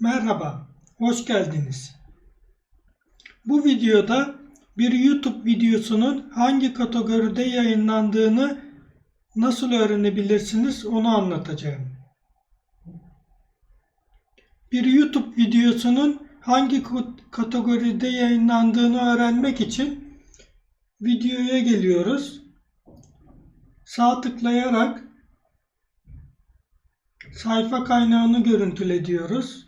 Merhaba, hoş geldiniz. Bu videoda bir YouTube videosunun hangi kategoride yayınlandığını nasıl öğrenebilirsiniz onu anlatacağım. Bir YouTube videosunun hangi kategoride yayınlandığını öğrenmek için videoya geliyoruz. Sağ tıklayarak sayfa kaynağını görüntüle diyoruz.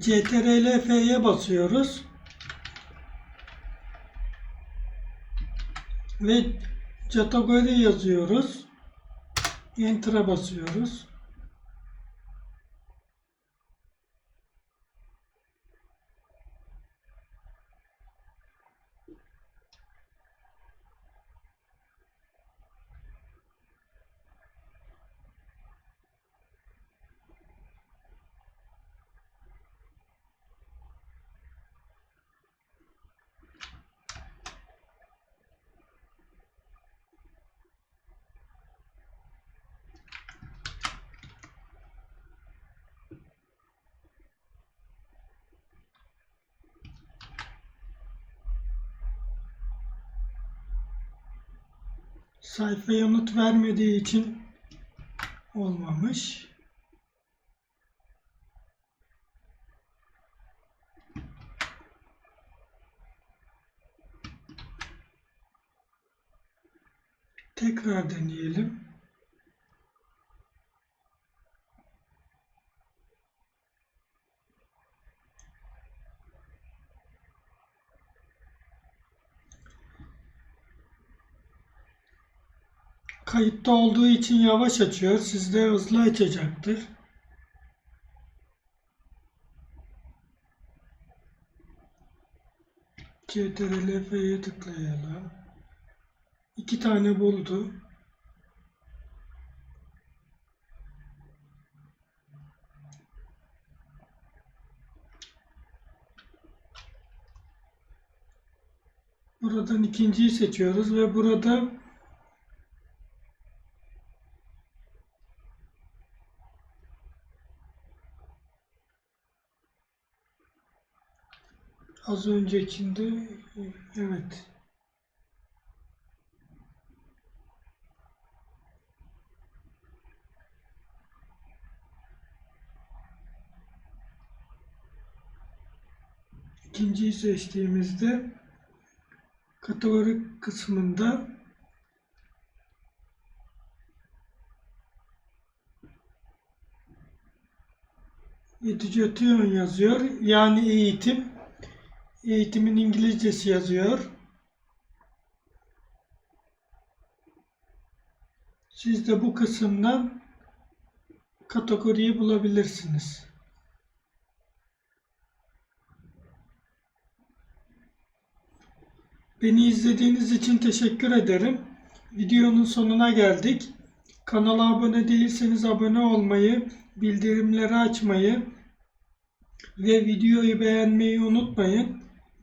CTRL F'ye basıyoruz. Ve kategori yazıyoruz. Enter'a basıyoruz. Sayfa yanıt vermediği için olmamış. Tekrar deneyelim. Kayıtta olduğu için yavaş açıyor. Sizde hızlı açacaktır. CTRL F'ye tıklayalım. İki tane buldu. Buradan ikinciyi seçiyoruz ve burada az öncekinde evet ikinciyi seçtiğimizde kategori kısmında Education yazıyor. Yani eğitim. Eğitimin İngilizcesi yazıyor. Siz de bu kısımdan kategoriyi bulabilirsiniz. Beni izlediğiniz için teşekkür ederim. Videonun sonuna geldik. Kanala abone değilseniz abone olmayı, bildirimleri açmayı ve videoyu beğenmeyi unutmayın.